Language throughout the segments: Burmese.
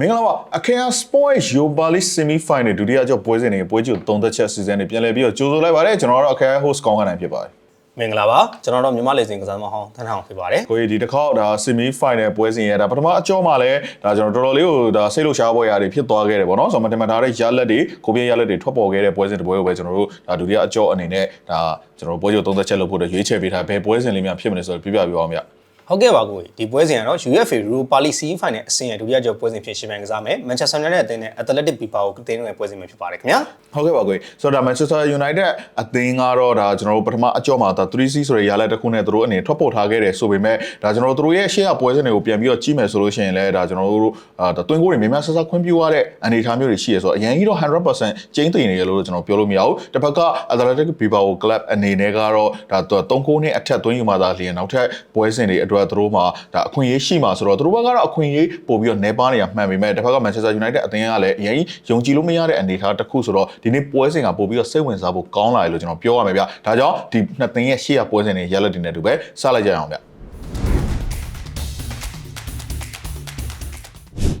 မင်္ဂလာပါအခရာ Sport Europa League Semi Final ဒုတိယကြောပွဲစဉ်တွေပွဲကြိုသုံးသက်ချက်စီစဉ်တွေပြန်လည်ပြီးတော့ကြိုဆိုလိုက်ပါတယ်ကျွန်တော်တို့အခရာ host ကောင်းခန့်နိုင်ဖြစ်ပါတယ်မင်္ဂလာပါကျွန်တော်တို့မြန်မာလေစင်ကစားသမားဟောင်းထန်းထောင်ဖြစ်ပါတယ်ကိုကြီးဒီတစ်ခေါက်ဒါ Semi Final ပွဲစဉ်ရဲ့ဒါပထမအကြောမှာလည်းဒါကျွန်တော်တော်တော်လေးကိုဒါစိတ်လှုပ်ရှားပွဲရာတွေဖြစ်သွားခဲ့တယ်ပေါ့နော်ဆိုတော့မတင်မထားတဲ့ရလက်တွေကိုပြည့်ရလက်တွေထွက်ပေါ်ခဲ့တဲ့ပွဲစဉ်တစ်ပွဲကိုပဲကျွန်တော်တို့ဒါဒုတိယအကြောအနေနဲ့ဒါကျွန်တော်တို့ပွဲကြိုသုံးသက်ချက်လုပ်ဖို့ရွေးချယ်ပေးထားဘယ်ပွဲစဉ်လေးများဖြစ်မလဲဆိုတော့ပြပြပြပါအောင်ဗျ ဟုတ်ကဲ့ပါကိုကြီးဒီပွဲစဉ်ကတော့ UEFA Europa League Semi Final အဆင့်ရဲ့ဒုတိယကျော်ပွဲစဉ်ဖြစ်ရှင်မြန်ကစားမယ် Manchester United အသင်းနဲ့ Athletic Bilbao အသင်းတို့ရဲ့ပွဲစဉ်ပဲဖြစ်ပါတယ်ခင်ဗျာဟုတ်ကဲ့ပါကိုကြီးဆိုတော့ဒါ Manchester United အသင်းကတော့ဒါကျွန်တော်တို့ပထမအကြောမှာဒါ 3C ဆိုတဲ့ရလက်တစ်ခုနဲ့သူတို့အနေနဲ့ထွက်ပေါ်ထားခဲ့တယ်ဆိုပေမဲ့ဒါကျွန်တော်တို့သူတို့ရဲ့ရှေ့ကပွဲစဉ်တွေကိုပြန်ပြီးတော့ကြည့်မယ်ဆိုလို့ရှိရင်လည်းဒါကျွန်တော်တို့အာဒါတွင်းကိုတွေများများဆဆခွင့်ပြုရတဲ့အနေအထားမျိုးတွေရှိရဆိုတော့အရင်ကြီးတော့100%ကျင်းသိနေရလို့ကျွန်တော်ပြောလို့မရဘူးတစ်ဖက်က Athletic Bilbao Club အနေနဲ့ကတော့ဒါ3ကိုနဲ့အထက်သွင်းယူမှသာလျင်နောက်ထပ်ပွဲစဉ်တွေအတွက်သူတို့မှာဒါအခွင့်အရေးရှိမှာဆိုတော့သူတို့ဘက်ကတော့အခွင့်အရေးပို့ပြီးတော့နေပါနေရမှန်ပေမဲ့တစ်ဖက်က Manchester United အသင်းကလည်းအရင်ယုံကြည်လို့မရတဲ့အနေအထားတစ်ခုဆိုတော့ဒီနေ့ပွဲစဉ်ကပို့ပြီးတော့စိတ်ဝင်စားဖို့ကောင်းလာတယ်လို့ကျွန်တော်ပြောရမယ်ဗျဒါကြောင့်ဒီနှစ်သင်းရဲ့ရှေ့ရပွဲစဉ်တွေရလက်တင်တဲ့တူပဲစလိုက်ကြရအောင်ဗျ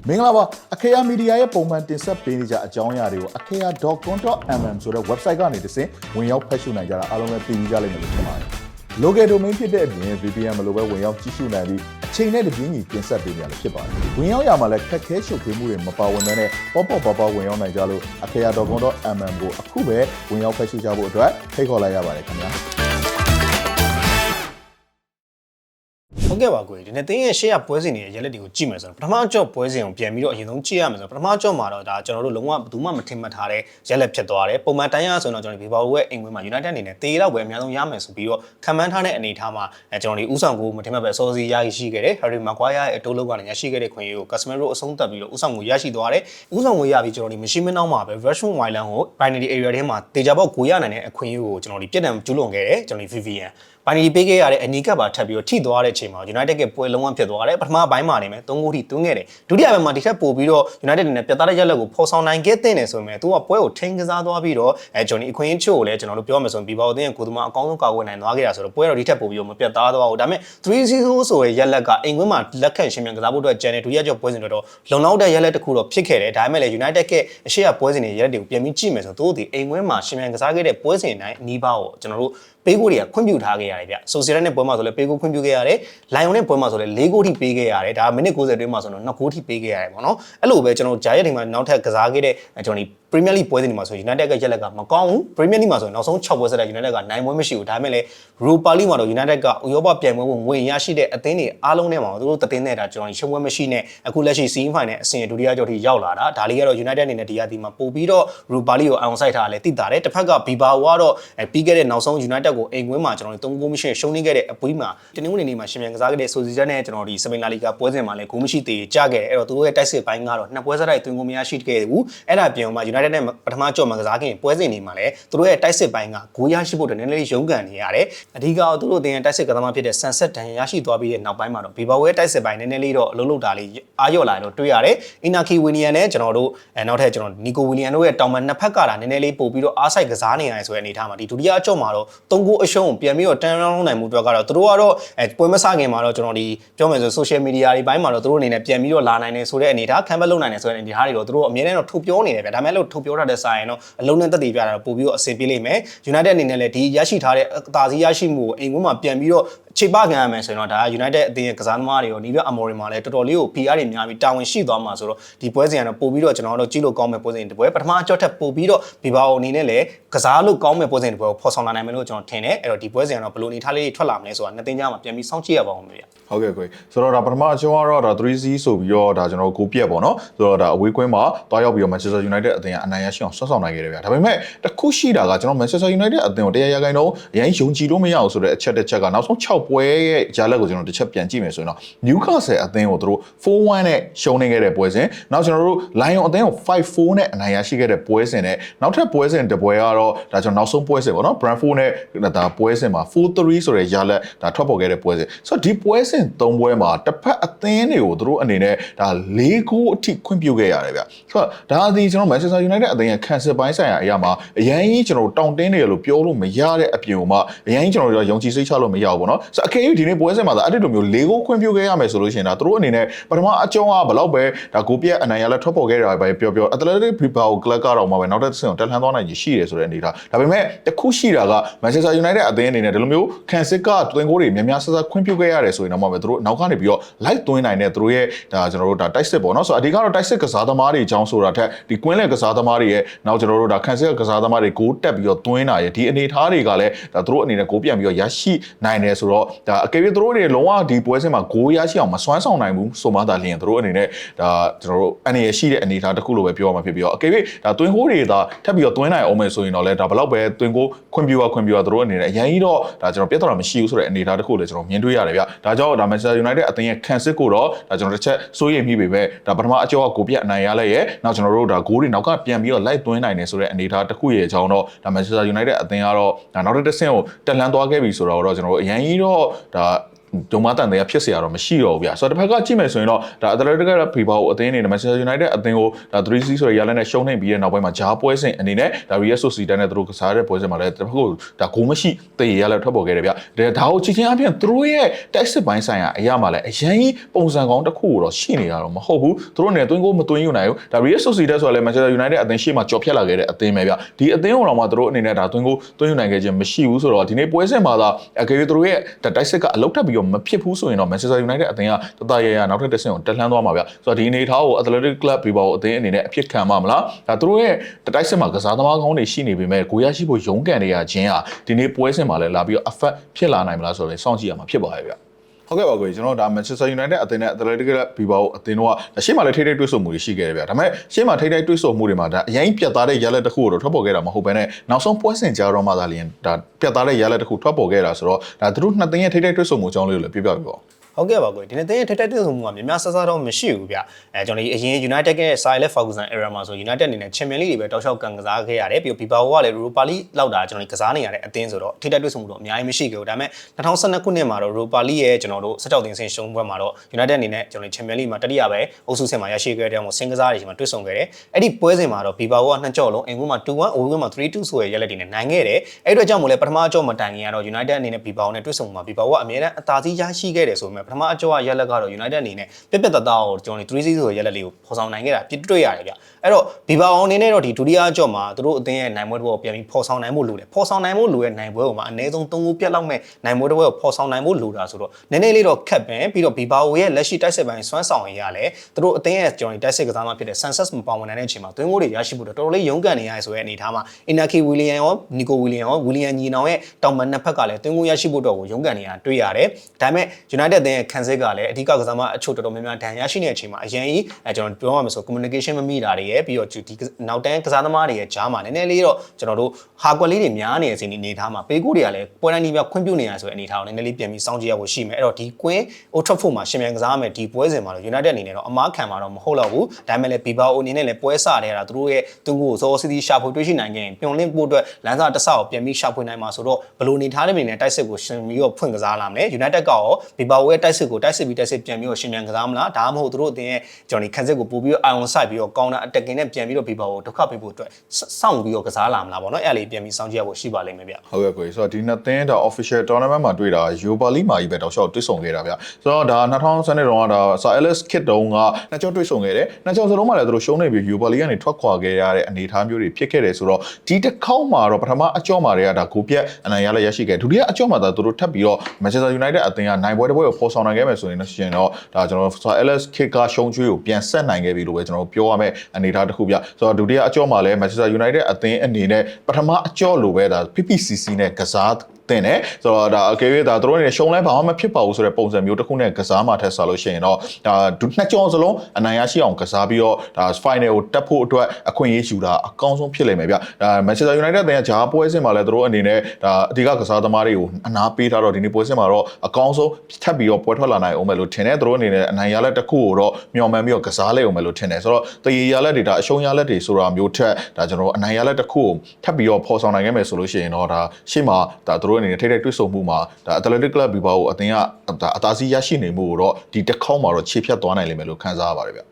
မင်္ဂလာပါအခေယာမီဒီယာရဲ့ပုံမှန်တင်ဆက်ပေးနေကြအကြောင်းအရာတွေကို akea.com.mm ဆိုတဲ့ website ကနေတဆင့်ဝင်ရောက်ဖတ်ရှုနိုင်ကြတာအားလုံးပဲသိပြီးကြလိမ့်မယ်လို့ထင်ပါတယ်။ local domain ဖြစ်တဲ့အပြင် VPN မလိုပဲဝင်ရောက်ကြည့်ရှုနိုင်ပြီးအချိန်နဲ့တပြေးညီတင်ဆက်ပေးနေရလို့ဖြစ်ပါတယ်။ဝင်ရောက်ရမှာလည်းခက်ခဲရှုပ်ထွေးမှုတွေမပါဝင်တဲ့ပေါ့ပေါ့ပါပါဝင်ရောက်နိုင်ကြလို့ akea.com.mm ကိုအခုပဲဝင်ရောက်ဖတ်ရှုကြဖို့အတွက်ဖိတ်ခေါ်လိုက်ရပါတယ်ခင်ဗျာ။ ဟုတ်ကဲ့ပါကိုကြီးဒီနေ့တင်းရဲ့ရှေ့ရပွဲစဉ်တွေရဲ့ရလက်တွေကိုကြည့်မယ်ဆိုတော့ပထမကြော့ပွဲစဉ်ကိုပြန်ပြီးတော့အရင်ဆုံးကြည့်ရမယ်ဆိုတော့ပထမကြော့မှာတော့ဒါကျွန်တော်တို့လုံးဝဘယ်သူမှမထင်မှတ်ထားတဲ့ရလက်ဖြစ်သွားတယ်ပုံမှန်တိုင်းရဆိုတော့ကျွန်တော်ဒီဘော်ရဲ့အိမ်ဝင်းမှာ United အနေနဲ့တေးတော့ပဲအများဆုံးရမယ်ဆိုပြီးတော့ခံမှန်းထားတဲ့အနေအထားမှာအဲကျွန်တော်ဒီဥဆောင်ကိုမထင်မှတ်ပဲစောစီရရှိခဲ့တယ် Harry Maguire ရဲ့အတိုးလုံးကနေရရှိခဲ့တဲ့ခွင့်ရကို Casemiro အဆုံးသတ်ပြီးတော့ဥဆောင်ကိုရရှိသွားတယ်ဥဆောင်ကိုရပြီးကျွန်တော်ဒီမရှိမနှောင်းမှာပဲ Version Wildland ကို binary area ထဲမှာတေချာပေါက်ကိုရနိုင်တဲ့အခွင့်အရေးကိုကျွန်တော်ဒီပြက်ဒံကျူးလွန်ခဲ့တယ်ကျွန်တော်ဒီ VVN ဘိုင်နီပေးခဲ့ရတဲ့အနီးကပ်ပါထပ်ပြီးတော့ထိသွားတဲ့အချိန်မှာ United ကပွဲလုံးဝဖြစ်သွားတယ်ပထမပိုင်းမှာနေမယ်၃ဂိုးထိတွင်းခဲ့တယ်ဒုတိယပိုင်းမှာဒီထက်ပိုပြီးတော့ United နဲ့ပြတ်သားတဲ့ရက်လက်ကိုဖော်ဆောင်နိုင်ခဲ့တဲ့နေဆိုပေမဲ့သူကပွဲကိုထိန်းကစားသွားပြီးတော့အဲဂျွန်နီအခွင့်အရေးချို့ကိုလည်းကျွန်တော်တို့ပြောမယ်ဆိုရင်ဘီဘောအသင်းရဲ့ကိုယ်သမားအကောင်းဆုံးကာကွယ်နိုင်သွားခဲ့တာဆိုတော့ပွဲတော့ဒီထက်ပိုပြီးတော့မပြတ်သားသွားဘူးဒါပေမဲ့3-0ဆိုတဲ့ရက်လက်ကအိမ်ကွင်းမှာလက်ခံရှင်မြန်ကစားဖို့အတွက်ဂျန်နယ်ဒုတိယကျော်ပွဲစဉ်တွေတော့လုံလောက်တဲ့ရက်လက်တစ်ခုတော့ဖြစ်ခဲ့တယ်ဒါပေမဲ့လည်း United ကအရှိရပွဲစဉ်တွေရက်တွေကိုပြန်ပြီးကြည့်မယ်ဆိုတော့သူတို့ဒီအိမ်ကွင်းမှာရှင်မြန်ကစားခဲ့တဲ့ပွဲစဉ်တိုင်းအနီးပါးကိုကျွန်တော်တို့ ပေးကိုတွေကခွင့်ပြုထားခဲ့ရတယ်ဗျဆိုစီရက်နဲ့ပွဲမှာဆိုလည်းပေးကိုခွင့်ပြုခဲ့ရတယ်လိုင်ယွန်နဲ့ပွဲမှာဆိုလည်း၄ဂိုးထိပေးခဲ့ရတယ်ဒါမိနစ်90အတွင်းမှာဆိုတော့2ဂိုးထိပေးခဲ့ရတယ်ပေါ့နော်အဲ့လိုပဲကျွန်တော်ဂျာရက်ထိန်မှာနောက်ထပ်ကစားခဲ့တဲ့ကျွန်တော်ဒီ Premier League ပွဲစဉ်တွေမှာဆို United ကရက်လက်ကမကောင်းဘူး Premier League မှာဆိုနောက်ဆုံး6ပွဲဆက်တဲ့ United ကနိုင်ပွဲမရှိဘူးဒါပေမဲ့လည်း Europa League မှာတော့ United ကဥရောပပြိုင်ပွဲကိုငွေရရှိတဲ့အသင်းတွေအားလုံးထဲမှာသူတို့တသင်းနဲ့ဒါကျွန်တော်ရှုံးပွဲမရှိနဲ့အခုလက်ရှိ Semi Final အဆင့်ဒုတိယကြော်ထိရောက်လာတာဒါလေးကတော့ United အနေနဲ့ဒီရာသီမှာပို့ပြီးတော့ Europa League ကိုအောင်ဆိုင်ထားတာလည်းသိတာတယ်တစ်ဖက်က Bilbao ကတော့ပြီးခဲ့တဲ့နောက်ဆုံး United ကိုအိမ်ကွင်းမှာကျွန်တော်တို့3ဂိုးမရှိရှုံးနေခဲ့တဲ့အပွေးမှာတနင်္ဂနွေနေ့မှာရှင်မြန်ကစားခဲ့တဲ့ Sociedad နဲ့ကျွန်တော်ဒီစပိန်လာလီဂါပွဲစဉ်မှာလည်းဂိုးမရှိသေးကြခဲ့တယ်အဲ့တော့သူတို့ရဲ့တိုက်စစ်ပိုင်းကတော့နှစ်ပွဲစတိုက်သွင်းဂိုးမရရှိခဲ့ဘူးအဲ့ဒါပြင်မှာ United နဲ့ပထမကြော်မှာကစားခင်ပွဲစဉ်တွေမှာလည်းသူတို့ရဲ့တိုက်စစ်ပိုင်းကဂိုးရရှိဖို့အတွက်နည်းနည်းလေးရုန်းကန်နေရတယ်အဓိကတော့သူတို့အတင်းရဲ့တိုက်စစ်ကစားမဖြစ်တဲ့ Sunset တန်ရရှိသွားပြီးတဲ့နောက်ပိုင်းမှာတော့ Bilbao ရဲ့တိုက်စစ်ပိုင်းနည်းနည်းလေးတော့အလုံးလုံးတာလေးအားလျော့လာတော့တွေ့ရတယ် Inaki William နဲ့ကျွန်တော်တို့အဲနောက်ထပ်ကျွန်တော် Nico William တို့ရဲ့တောင်ပန်နှစ်ဖက်ကတာနည်းနည်းလေးပို့ပြီးတော့အားဆိုင်ကစားနေရတယ်ဆိုတဲ့အနေအထားမှာဒီဒုတိယအကြော့မှာတော့၃ဂိုးအရှုံးကိုပြန်ပြီးတော့တန်းရောင်းနိုင်မှုအတွက်ကတော့သူတို့ကတော့အဲပွဲမစခင်မှာတော့ကျွန်တော်ဒီပြောမယ်ဆို social media တွေပိုင်းမှာတော့သူတို့အနေနဲ့ပြန်ပြီးတော့လာနိုင်တယ်ဆိုတဲ့အနေအထားခံဘက်လုပ်နိုင်တယ်ဆိုတဲ့အနေအထားတွေတော့သူတို့အမြဲတမ်းတော့ထုတ်ပြောနေတယ်ဗျဒါပေမဲ့လို့ထုတ်ပြောထားတဲ့စာရင်တော့အလုံးနဲ့တက်တည်ပြတာတော့ပို့ပြီးတော့အဆင်ပြေလိမ့်မယ် United အနေနဲ့လည်းဒီရရှိထားတဲ့အသာစီးရရှိမှုကိုအိမ်ကွင်းမှာပြန်ပြီးတော့ခြေပခံရမယ်ဆိုရင်တော့ဒါ United အသင်းရဲ့ကစားသမားတွေရောနီးပြအမော်တွေမှာလည်းတော်တော်လေးကို PR တွေများပြီးတာဝန်ရှိသွားမှာဆိုတော့ဒီပွဲစဉ်ကတော့ပို့ပြီးတော့ကျွန်တော်တို့ကြည့်လို့ကောင်းမဲ့ပွဲစဉ်တစ်ပွဲပထမအကြော့ထက်ပို့ပြီးတော့ဘီဘာအိုအနေနဲ့လည်းကစားလို့ကောင်းမဲ့ပွဲစဉ်တစ်ပွဲကိုဖော်ဆောင်လာနိုင်မယ်လို့ကျွန်တော်ထင်တယ်အဲ့တော့ဒီပွဲစဉ်ကတော့ဘယ်လိုအနေထားလေးတွေထွက်လာမလဲဆိုတာနှစ်သိန်းကြားမှာပြန်ပြီးစောင့်ကြည့်ရပါဦးမယ်ဗျဟုတ်ကဲ့ကိုဆိုတော့ဒါပထမအကျောင်းကတော့ဒါ 3C ဆိုပြီးတော့ဒါကျွန်တော်ကိုပြက်ပေါ့နော်ဆိုတော့ဒါအဝေးကွင်းမှာတွားရောက်ပြီးတော့ Manchester United အသင်းကအနိုင်ရရှိအောင်ဆွတ်ဆောင်နိုင်ခဲ့တယ်ဗျာဒါပေမဲ့တခုရှိတာကကျွန်တော် Manchester United အသင်းကိုတရားရဂိုင်းတော့အရင်ယုံကြည်လို့မရအောင်ဆိုတဲ့အချက်တစ်ချက်ကနောက်ဆုံး6ပွဲရဲ့ဂျာလက်ကိုကျွန်တော်တစ်ချက်ပြန်ကြည့်မယ်ဆိုရင်တော့ Newcastle အသင်းကိုသူတို့4-1နဲ့ရှုံးနေခဲ့တဲ့ပွဲစဉ်နောက်ကျွန်တော်တို့ Lion အသင်းကို5-4နဲ့အနိုင်ရရှိခဲ့တဲ့ပွဲစဉ်နဲ့နောက်ထပ်ပွဲစဉ်တစ်ပွဲကတော့ဒါကျွန်တော်နောက်ဆုံးပွဲစဉ်ပေါ့နော် Brentford နဲ့ဒါပွဲစဉ်မှာ4-3ဆိုတဲ့ဂျာလက်ဒါထွက်ပေါ်ခဲ့တဲ့ပွဲစဉ်ဆိုတော့ဒီပွဲစဉ်3ပွဲမှာတစ်ဖက်အသင်းတွေကိုသူတို့အနေနဲ့ဒါ၄ဂိုးအထိခွင့်ပြုခဲ့ရတယ်ဗျဆိုတော့ဒါဒီကျွန်တော် Manchester United United အသင်းရဲ့ခံစစ်ပိုင်းဆိုင်ရာအရာမှာအရင်ကြီးကျွန်တော်တို့တောင်းတင်းနေရလို့ပြောလို့မရတဲ့အပြင်မှာအရင်ကြီးကျွန်တော်တို့ယုံကြည်စိတ်ချလို့မရဘူးပေါ့နော်ဆိုတော့အကယ်၍ဒီနေ့ပွဲစဉ်မှာဒါအဲ့ဒီလိုမျိုးလေးကိုခွင့်ပြုခဲ့ရမယ်ဆိုလို့ရှိရင်ဒါသူတို့အနေနဲ့ပထမအကြောင်းကဘလောက်ပဲဒါကိုပြက်အနိုင်ရလဲထွက်ပေါ်ခဲ့တာပဲပြောပြော Athletic Bilbao Club ကတော့မှပဲနောက်တစ်ဆင့်ကိုတက်လှမ်းသွားနိုင်ကြီးရှိတယ်ဆိုတဲ့အနေထားဒါပေမဲ့တခုရှိတာက Manchester United အသင်းအနေနဲ့ဒီလိုမျိုးခံစစ်ကတွင်ကိုတွေများများဆဆခွင့်ပြုခဲ့ရတယ်ဆိုရင်တော့မှပဲသူတို့နောက်ကနေပြီးတော့ light သွင်းနိုင်တဲ့သူတို့ရဲ့ဒါကျွန်တော်တို့ဒါတိုက်စစ်ပေါ့နော်ဆိုတော့အဓိကတော့တိုက်စစ်ကစားသမားတွေအကြောင်းဆိုတာထက်ဒီကွင်းလက်ကစားသမားတွေရဲ့နောက်ကျွန်တော်တို့ဒါခံစစ်ကစားသမားတွေဂိုးတက်ပြီးတော့သွင်းတာရဲ့ဒီအနေထားတွေကလည်းဒါသူတို့အနေနဲ့ဂိုးပြန်ပြီးတော့ရရှိနိုင်တယ်ဆိုတော့ဒါအကယ်၍သူတို့အနေနဲ့လုံးဝဒီပွဲစဉ်မှာဂိုးရရှိအောင်မစွမ်းဆောင်နိုင်ဘူးဆိုမှသာလျှင်သူတို့အနေနဲ့ဒါကျွန်တော်တို့အနေရရှိတဲ့အနေထားတစ်ခုလိုပဲပြောရမှာဖြစ်ပြီးတော့အကယ်၍ဒါသွင်းဂိုးတွေသာထပ်ပြီးတော့သွင်းနိုင်အောင်မယ်ဆိုရင်တော့လည်းဒါဘယ်လောက်ပဲသွင်းဂိုးခွင့်ပြုရခွင့်ပြုရသူတို့အနေနဲ့အရင်ကြီးတော့ဒါကျွန်တော်ပြတ်တော့မရှိဘူးဆိုတဲ့အနေထားတစ်ခုလည်းကျွန်တော်မြင်တွေ့ရတယ်ဗျဒါကြောင့်ဒါ Manchester United အသင်းရဲ့ခံစစ်ကိုတော့ဒါကျွန်တော်တစ်ချက်စိုးရိမ်မိပေပဲဒါပထမအကျော်ကကိုပြတ်အနိုင်ရလဲရဲ့နောက်ကျွန်တော်တို့ဒါဂိုးတွေနောက်ကပြန်ပြီးတော့လိုက်သွင်းနိုင်တယ်ဆိုတဲ့အနေထားတစ်ခုရဲ့အကြောင်းတော့ဒါ Manchester United အသင်းကတော့ဒါနောက်တစ်ဆင့်ကိုတက်လှမ်းသွားခဲ့ပြီဆိုတော့ကျွန်တော်တို့အရင်ကြီးတော့ဒါ ဒုံမတန်တရားဖြစ်เสียရတော့မရှိတော့ဘူးဗျာဆိုတော့တစ်ဖက်ကကြည့်မယ်ဆိုရင်တော့ဒါ Athletic Bilbao အသင်းအနေနဲ့ Manchester United အသင်းကိုဒါ 3C ဆိုတဲ့ရလနဲ့ရှုံးနေပြီးတဲ့နောက်ပိုင်းမှာဂျားပွဲစဉ်အနေနဲ့ဒါ Real Sociedad နဲ့သူတို့ကစားတဲ့ပွဲစဉ်မှာလည်းတစ်ဖက်ကဒါဂိုးမရှိတည်ရလဲထွက်ပေါ်ခဲ့တယ်ဗျာဒါကိုကြည့်ချင်းအပြင်သူတို့ရဲ့ tactic ပိုင်းဆိုင်ရာအရာမှာလည်းအရင်ကြီးပုံစံကောင်းတစ်ခုကိုတော့ရှိနေတာတော့မဟုတ်ဘူးသူတို့အနေနဲ့တွင်းကိုမတွင်းယူနိုင်ဘူးဒါ Real Sociedad ဆိုတာလည်း Manchester United အသင်းရှေ့မှာကြော်ဖြတ်လာခဲ့တဲ့အသင်းပဲဗျာဒီအသင်းကိုတော့မှသူတို့အနေနဲ့ဒါတွင်းကိုတွင်းယူနိုင်ခဲ့ခြင်းမရှိဘူးဆိုတော့ဒီနေ့ပွဲစဉ်မှာသာအကယ်၍သူတို့ရဲ့ tactic ကအလောက်ထပ်ပြီး တော့မဖြစ်ဘူးဆိုရင်တော့ Manchester United အသင်းကတတရရနောက်ထပ်တစ်ဆင့်ကိုတက်လှမ်းသွားမှာဗျဆိုတော့ဒီအနေထားကို Athletic Club Bilbao အသင်းအနေနဲ့အဖြစ်ခံမှာမလားဒါသူတို့ရဲ့တိုက်စစ်မှာကစားသမားကောင်းတွေရှိနေပေမဲ့ကိုရရှိဖို့ရုန်းကန်နေရခြင်းဟာဒီနေ့ပွဲစဉ်မှာလည်းလာပြီးတော့ effect ဖြစ်လာနိုင်မလားဆိုတော့စောင့်ကြည့်ရမှာဖြစ်ပါရဲ့ဗျ ဟုတ်ကဲ့ပါကိုကျွန်တော်ဒါ Manchester United အသင်းနဲ့ Athletic Bilbao အသင်းတို့ကရှေ့မှာလည်းထိထိတွေ့ဆုံမှုတွေရှိခဲ့တယ်ဗျဒါပေမဲ့ရှေ့မှာထိထိတွေ့ဆုံမှုတွေမှာဒါအရင်ပြတ်သားတဲ့ရလက်တစ်ခုကိုတော့ထွက်ပေါ်ခဲ့တာမဟုတ်ဘဲနဲ့နောက်ဆုံးပွဲစဉ်ကြတော့မှသာလျှင်ဒါပြတ်သားတဲ့ရလက်တစ်ခုထွက်ပေါ်ခဲ့တာဆိုတော့ဒါသူတို့နှစ်သင်းရဲ့ထိထိတွေ့ဆုံမှုအကြောင်းလေးကိုလည်းပြပြပြပါ ဟုတ်ကဲ့ပါကိုဒီနေ့တင်းရဲ့ထက်ထက်တွေ့ဆုံမှုကများများဆဆတော့မရှိဘူးဗျအဲကျွန်တော်ဒီအရင် United ရဲ့ Silent Ferguson era မှာဆို United အနေနဲ့ Champions League တွေပဲတောက်လျှောက်ကန်ကစားခဲ့ရတယ်ပြီးတော့ Bilbao ကလည်း Europa League လောက်တာကျွန်တော်ဒီကစားနေရတဲ့အသင်းဆိုတော့ထိတက်တွေ့ဆုံမှုတော့အများကြီးမရှိခဲ့ဘူးဒါပေမဲ့2012ခုနှစ်မှာတော့ Europa League ရဲ့ကျွန်တော်တို့16တင်ဆင်ရှုံးပွဲမှာတော့ United အနေနဲ့ကျွန်တော် Champions League မှာတတိယပဲအုပ်စုဆင်မှာရရှိခဲ့တဲ့အောင်စင်ကစားတွေရှိမှာတွေ့ဆုံခဲ့တယ်အဲ့ဒီပွဲစဉ်မှာတော့ Bilbao ကနှစ်ကြော့လုံးအင်ကူမှာ2-1အဝေးကွင်းမှာ3-2ဆိုတဲ့ရလက်တွေနဲ့နိုင်ခဲ့တယ်အဲ့အတွက်ကြောင့်မို့လဲပထမအကြော့မတိုင်ခင်ကတော့ United အနေနဲ့ Bilbao နဲ့တွေ့ဆုံမှာ Bilbao ကအမြဲတမ်းအသာစီးရရှိခဲ့တယ်ဆိုပေမဲ့ပထမအကြော့ကရလက်ကတော့ United အနေနဲ့ပြက်ပြက်သားသားကိုကျွန်တော်တို့3 season ဆိုတဲ့ရက်လက်လေးကိုဖော်ဆောင်နိုင်ခဲ့တာပြစ်တွေ့ရတယ်ဗျအဲ့တော့ဘီဘာအောင်အနေနဲ့တော့ဒီဒုတိယအကြော့မှာသူတို့အသင်းရဲ့နိုင်ပွဲတစ်ပွဲကိုပြန်ပြီးဖော်ဆောင်နိုင်ဖို့လိုတယ်ဖော်ဆောင်နိုင်ဖို့လိုတဲ့နိုင်ပွဲကိုမှအနည်းဆုံး3ခုပြတ်လောက်မဲ့နိုင်ပွဲတစ်ပွဲကိုဖော်ဆောင်နိုင်ဖို့လိုတာဆိုတော့နည်းနည်းလေးတော့ခက်ပင်ပြီးတော့ဘီဘာအိုရဲ့လက်ရှိတိုက်စစ်ပိုင်းစွမ်းဆောင်ရည်ရလဲသူတို့အသင်းရဲ့ကျွန်တော်တို့တိုက်စစ်ကစားမှဖြစ်တဲ့ Sunset မပါဝင်နိုင်တဲ့အချိန်မှာသွင်းဂိုးတွေရရှိဖို့တော်တော်လေးရုန်းကန်နေရဆိုတဲ့အနေအထားမှာ Inaki William ရော Nico William ရော William ညီနောင်ရဲ့တောင်ပန်နှစ်ဖက်ကလည်းသွင်းဂိုးရရှိဖို့တော့ကိုရုန်းကန်နေရတွေ့ရတယ်ဒါပေမဲ့ United အသင်းရဲ့ခံစစ်ကလည်းအဓိကကစားမအချို့တော်တော်များများဒဏ်ရရှိနေတဲ့အချိန်မှာအရင်ကြီးအဲကျွန်တော်ပြောရမှာဆို communication မမိတာတွေရဲ့ပြီးတော့ဒီနောက်တန်းကစားသမားတွေရဲ့ဂျားမှာနည်းနည်းလေးတော့ကျွန်တော်တို့ဟာကွက်လေးတွေများနေတဲ့စီအနေထားမှာပေးကူတွေကလည်းပွဲတိုင်းဒီပြခွင့်ပြုနေရဆိုတဲ့အနေထားကိုနည်းနည်းလေးပြန်ပြီးစောင့်ကြည့်ရဖို့ရှိမယ်အဲ့တော့ဒီကွင်း Old Trafford မှာရှင်မြန်ကစားမယ်ဒီပွဲစဉ်မှာတော့ United အနေနဲ့တော့အမားခံမှာတော့မဟုတ်တော့ဘူးဒါပေမဲ့လည်း Bilbao အနေနဲ့လည်းပွဲစတဲ့တာသူတို့ရဲ့သူကိုစောစီးစီးရှာဖွေတွေ့ရှိနိုင်ခဲ့ရင်ပျော်လင့်ဖို့အတွက်လမ်းစာတစ်ဆောက်ပြန်ပြီးရှာဖွေနိုင်မှာဆိုတော့ဘယ်လိုနေထားတဲ့နေနဲ့တိုက်စစ်ကိုရှင်ပြီးတော့ဖွင့်ကစားလာမလဲ United ကရော Bilbao ရဲ့တိုက်စစ်ကိုတိုက်စစ်ပြီးတိုက်စစ်ပြန်ပြီးတော့ရှင်မြန်ကစားမလားဒါမှမဟုတ်သူတို့အတင်းရဲ့ကျွန်တော်ဒီခံစစ်ကိုပို့ပြီးတော့ iron side ပြီးတော့ counter attacking နဲ့ပြန်ပြီးတော့ Bilbao ကိုဒုက္ခပေးဖို့အတွက်စောင့်ပြီးတော့ကစားလာမလားပေါ့နော်အဲ့ဒါလေးပြန်ပြီးစောင့်ကြည့်ရဖို့ရှိပါလိမ့်မယ်ဗျဟုတ်ကဲ့ကိုကြီးဆိုတော့ဒီနှစ်သင်းဒါ official tournament မှာတွေ့တာ Europa League မှာကြီးပဲတောက်လျှောက်တွေ့ဆုံခဲ့တာဗျဆိုတော့ဒါ2012တုန်းကဒါ Sir Alex Kit တုန်းကနှစ်ကြောတွေ့ဆုံခဲ့တယ်နှစ်ကြောစလုံးမှာလည်းသူတို့ရှုံးနေပြီး Europa League ကနေထွက်ခွာခဲ့ရတဲ့အနေအထားမျိုးတွေဖြစ်ခဲ့တယ်ဆိုတော့ဒီတစ်ခေါက်မှာတော့ပထမအကြောမှာတွေကဒါဂိုပြက်အနိုင်ရလည်းရရှိခဲ့ဒုတိယအကြောမှာဒါသူတို့ထပ်ပြီးတော့ Manchester United အသင်းကနိုင်ပွဲတစ်ပွဲကိုဖော်ဆောင်နိုင်ခဲ့မယ်ဆိုရင်တော့ရှင်တော့ဒါကျွန်တော် Sir Alex Kit ကရှုံးကျွေးကိုပြန်ဆက်နိုင်ခဲ့ပြီလို့ပဲကျွန်တော်ပြောရမယ့်အနေအထားတစ်ခုပြဆိုတော့ဒုတိယအကြောမှာလည်း Manchester United အသင်းအနေနဲ့ပထမအကြောလိုပဲဒါ PPCC နဲ့ကစား တင်တယ်ဆိုတော့ဒါအကယ်၍ဒါတို့နဲ့ရှုံးလဲဘာမှမဖြစ်ပါဘူးဆိုတဲ့ပုံစံမျိုးတစ်ခုနဲ့ကစားမှထက်ဆလို့ရှိရင်တော့ဒါဒုနှစ်ကြောစလုံးအနိုင်ရရှိအောင်ကစားပြီးတော့ဒါ final ကိုတက်ဖို့အတွက်အခွင့်အရေးယူတာအကောင်းဆုံးဖြစ်လိမ့်မယ်ဗျဒါ Manchester United တဲ့ဂျာပွဲစဉ်မှာလည်းတို့အနေနဲ့ဒါအဓိကကစားသမားတွေကိုအနာပေးထားတော့ဒီနေ့ပွဲစဉ်မှာတော့အကောင်းဆုံးထပ်ပြီးတော့ပွဲထွက်လာနိုင်အောင်မယ်လို့ထင်တယ်တို့အနေနဲ့အနိုင်ရလက်တစ်ခုကိုတော့မျှော်မှန်းပြီးတော့ကစားလိုက်အောင်မယ်လို့ထင်တယ်ဆိုတော့တရေရလက်တွေဒါအရှုံးရလက်တွေဆိုတာမျိုးထက်ဒါကျွန်တော်အနိုင်ရလက်တစ်ခုကိုထပ်ပြီးတော့ဖော်ဆောင်နိုင်ခဲ့မယ်ဆိုလို့ရှိရင်တော့ဒါရှေ့မှာဒါတို့အနေနဲ့ထိထိတွေ့ဆုံမှုမှာဒါ Athletic Club Bilbao ကိုအသင်းကဒါအသာစီးရရှိနေမှုကိုတော့ဒီတစ်ခေါက်မှာတော့ခြေဖြတ်သွားနိုင်လိမ့်မယ်လို့ခန်းစားရပါတယ်ဗျ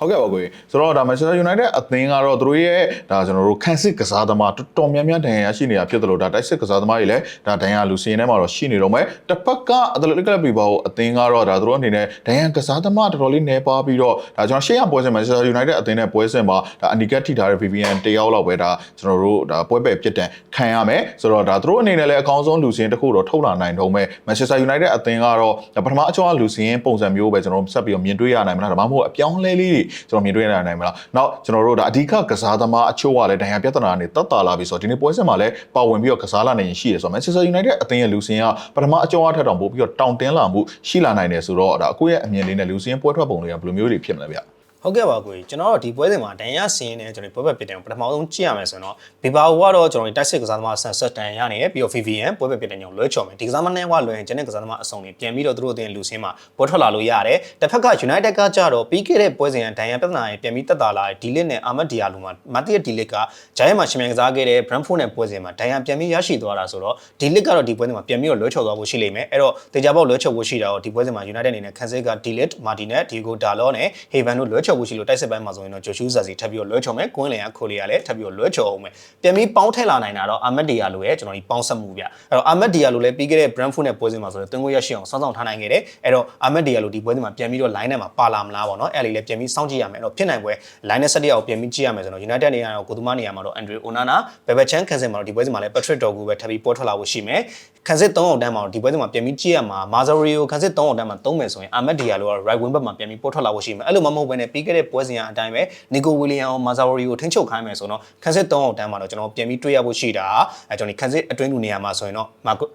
ဟဟုတ်ကဲ့ပါကိုကြီးဆိုတော့ဒါ Manchester United အသင်းကတော့သူတို့ရဲ့ဒါကျွန်တော်တို့ခန်းစစ်ကစားသမားတော်တော်များများဒဏ်ရာရှိနေတာဖြစ်တယ်လို့ဒါတိုက်စစ်ကစားသမားတွေလည်းဒါဒဏ်ရာလူစင်းထဲမှာတော့ရှိနေတော့မယ်တစ်ဖက်ကအတလက်တက်ကလပ်ဘီဘာကိုအသင်းကတော့ဒါသူတို့အနေနဲ့ဒဏ်ရာကစားသမားတော်တော်လေးနေပါပြီးတော့ဒါကျွန်တော်ရှေ့ရပွဲစဉ် Manchester United အသင်းနဲ့ပွဲစဉ်မှာဒါအနီကတ်ထိထားတဲ့ VVN တယောက်လောက်ပဲဒါကျွန်တော်တို့ဒါပွဲပဲပြစ်ဒဏ်ခံရမယ်ဆိုတော့ဒါသူတို့အနေနဲ့လည်းအကောင်းဆုံးလူစင်းတစ်ခုတော့ထုတ်လာနိုင်တော့မယ် Manchester United အသင်းကတော့ဒါပထမအကျော်လူစင်းပုံစံမျိုးပဲကျွန်တော်တို့ဆက်ပြီးတော့မြင်တွေ့ရနိုင်မလားဒါမှမဟုတ်အပြောင်းအလဲလေးတွေကျွန်တော်မြင်တွေ့ရနိုင်မလားနောက်ကျွန်တော်တို့ဒါအဓိကကစားသမားအချို့ကလည်းဒဏ်ရာပြဿနာတွေတက်တာလာပြီဆိုတော့ဒီနေ့ပွဲစဉ်မှာလည်းပါဝင်ပြီးတော့ကစားလာနိုင်ရင်ရှိတယ်ဆိုတော့ Manchester United အသင်းရဲ့လူစင်းကပထမအကျော်အထက်တောင်ပို့ပြီးတော့တောင်တင်းလာမှုရှိလာနိုင်တယ်ဆိုတော့ဒါအခုရဲ့အမြင်လေးနဲ့လူစင်းပွဲထွက်ပုံတွေကဘယ်လိုမျိုးတွေဖြစ်မလဲဗျ ဟုတ်ကဲ့ပါကိုကြီးကျွန်တော်တို့ဒီပွဲစဉ်မှာဒန်ရဆင်းနေကျွန်တော်ပွဲပဲပြစ်တယ်ပထမဆုံးကြည့်ရမယ်ဆိုရင်တော့ဘီဘာဝကတော့ကျွန်တော်တို့တိုက်စစ်ကစားသမားဆန်ဆက်တန်ရနေပြီးတော့ VVN ပွဲပဲပြစ်တယ်ညောင်းလွဲချော်မယ်ဒီကစားမနဲ့ကလွဲရင်ကျန်တဲ့ကစားသမားအစုံတွေပြန်ပြီးတော့သူတို့အတင်းလူစင်းမှာပွဲထွက်လာလို့ရတယ်တစ်ဖက်က United ကကြတော့ပြီးခဲ့တဲ့ပွဲစဉ်ကဒန်ရပြဿနာတွေပြန်ပြီးတက်တာလာဒီလစ်နဲ့အာမတ်ဒီယာလူမှာမတ်တီယဒီလစ်ကဂျိုင်းမှာရှင်မြန်ကစားခဲ့တဲ့ Brentford နဲ့ပွဲစဉ်မှာဒန်ရပြန်ပြီးရရှိသွားတာဆိုတော့ဒီလစ်ကတော့ဒီပွဲစဉ်မှာပြန်ပြီးတော့လွဲချော်သွားဖို့ရှိလိမ့်မယ်အဲ့တော့တေချာပေါက်လွဲချော်ဖို့ရှိတာတော့ဒီပွဲစဉ်မှာ United အနေနဲ့ခန်းစစ်က Dilit Martinez Diego Dalot နဲ့ Haven တို့လွဲချော်ဖို့ရှိလို့တိုက်စစ်ပိုင်းမှာဆိုရင်တော့ Joshua Zazzi ထပ်ပြီးတော့လွဲချော်မယ်ကွင်းလင်ကခိုလီကလည်းထပ်ပြီးတော့လွဲချော်အောင်မယ်ပြန်ပြီးပေါင်းထည့်လာနိုင်တာတော့ Ahmed Diallo ရဲ့ကျွန်တော်ဒီပေါင်းဆက်မှုဗျအဲ့တော့ Ahmed Diallo လည်းပြီးခဲ့တဲ့ Brentford နဲ့ပွဲစဉ်မှာဆိုတော့တွင်းကိုရရှိအောင်စောင့်ဆောင်ထားနိုင်ခဲ့တယ်အဲ့တော့ Ahmed Diallo ဒီပွဲစဉ်မှာပြန်ပြီးတော့ line နဲ့မှာပါလာမလားပေါ့နော်အဲ့ဒီလည်းပြန်ပြီးစောင့်ကြည့်ရမယ်အဲ့တော့ဖြစ်နိုင်ပွဲ line နဲ့ဆက်တရားကိုပြန်ပြီးကြည့်ရမယ်ဆိုတော့ United နေရာတော့ကိုသူမနေရာမှာတော့ Andre Onana ဘယ်ဘက်ချန်ခန်းစင်မှာတော့ဒီပွဲစဉ်မှာလည်း Patrick Dorgu ပဲထပ်ပြီးပေါ်ထွက်လာဖို့ရှိမယ်ခန်းစစ်3အောင်တန်းမှာတော့ဒီပွဲစဉ်မှာပြန်ပြီးကြည့်ရမှာ Mazario ခန်းစစ်3အောင်တန်းမှာသုံးမယ်ဆိုရင် Ahmed Diallo က right wing ဘက်မှာပြန်ပြီးပေါ်ထွက်လာဖို့ရှိမယ်အဲ့လိုမှမဟုတ်ဘဲနဲ့ပြီးခဲ့တဲ့ပွဲစဉ်အတိုင်းပဲ Nico Williams ကို Mazario ကိုထိန်းချုပ်ခိုင်းမယ်ဆိုတော့ခန်းစစ်3အောင်တန်းမှာတော့ကျွန်တော်ပြန်ပြီးတွေ့ရဖို့ရှိတာအဲကျွန်တော်ဒီခန်းစစ်အတွင်းလူနေရာမှာဆိုရင်တော့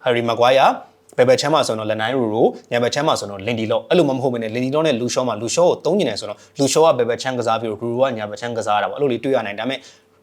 Harry Maguire ဘယ်ဘက်ချမ်းမှာဆိုတော့လနိုင်ရူရိုညဘက်ချမ်းမှာဆိုတော့လင်ဒီလော့အဲ့လိုမှမဟုတ်ဘဲနဲ့လင်ဒီလော့နဲ့လူရှောမှာလူရှောကိုသုံးကျင်တယ်ဆိုတော့လူရှောကဘယ်ဘက်ချမ်းကစားပြီးတော့ရူရိုကညဘက်ချမ်းကစားတာပေါ့အဲ့လိုလေးတွေ့ရနိုင်ဒါပေမဲ့